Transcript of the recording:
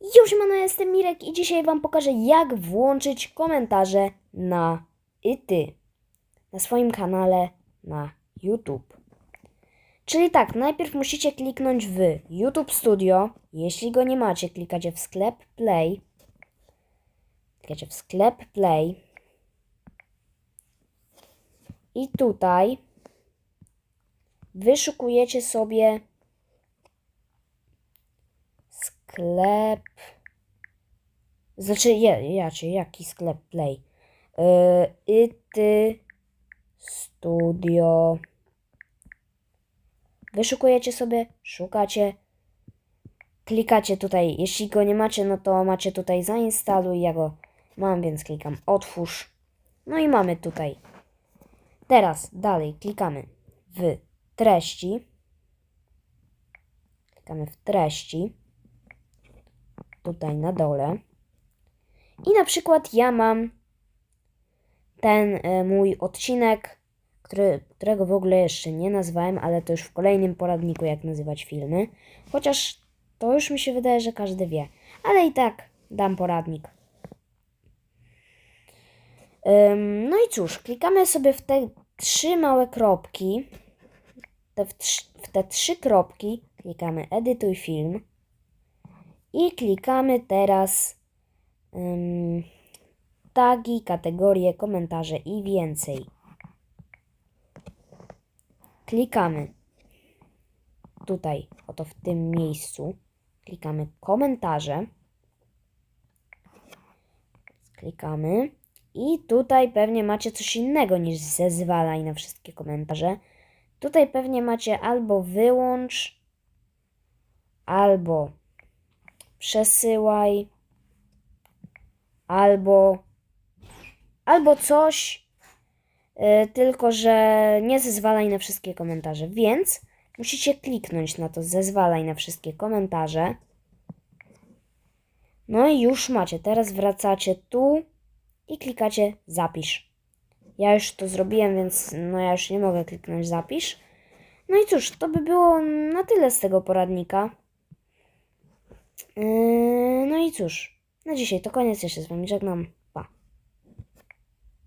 Już mano, jestem Mirek i dzisiaj Wam pokażę, jak włączyć komentarze na i ty na swoim kanale na YouTube. Czyli tak, najpierw musicie kliknąć w YouTube Studio. Jeśli go nie macie, klikacie w sklep Play. Klikacie w sklep Play. I tutaj wyszukujecie sobie sklep. Znaczy, je, jacie, jaki sklep Play? Yy, Ity Studio. Wyszukujecie sobie, szukacie, klikacie tutaj. Jeśli go nie macie, no to macie tutaj zainstaluj. Ja go mam, więc klikam otwórz. No i mamy tutaj. Teraz dalej klikamy w treści. Klikamy w treści. Tutaj na dole. I na przykład ja mam ten e, mój odcinek, który, którego w ogóle jeszcze nie nazwałem, ale to już w kolejnym poradniku, jak nazywać filmy. Chociaż to już mi się wydaje, że każdy wie. Ale i tak dam poradnik. No i cóż, klikamy sobie w te trzy małe kropki. Te w te trzy kropki klikamy edytuj film. I klikamy teraz ym, tagi, kategorie, komentarze i więcej. Klikamy tutaj, oto w tym miejscu. Klikamy komentarze. Klikamy. I tutaj pewnie macie coś innego niż zezwalaj na wszystkie komentarze. Tutaj pewnie macie albo wyłącz, albo przesyłaj, albo, albo coś, yy, tylko że nie zezwalaj na wszystkie komentarze. Więc musicie kliknąć na to zezwalaj na wszystkie komentarze. No i już macie. Teraz wracacie tu i klikacie zapisz. Ja już to zrobiłem, więc no ja już nie mogę kliknąć zapisz. No i cóż, to by było na tyle z tego poradnika. Yy, no i cóż, na dzisiaj to koniec. Ja się z Wami żegnam.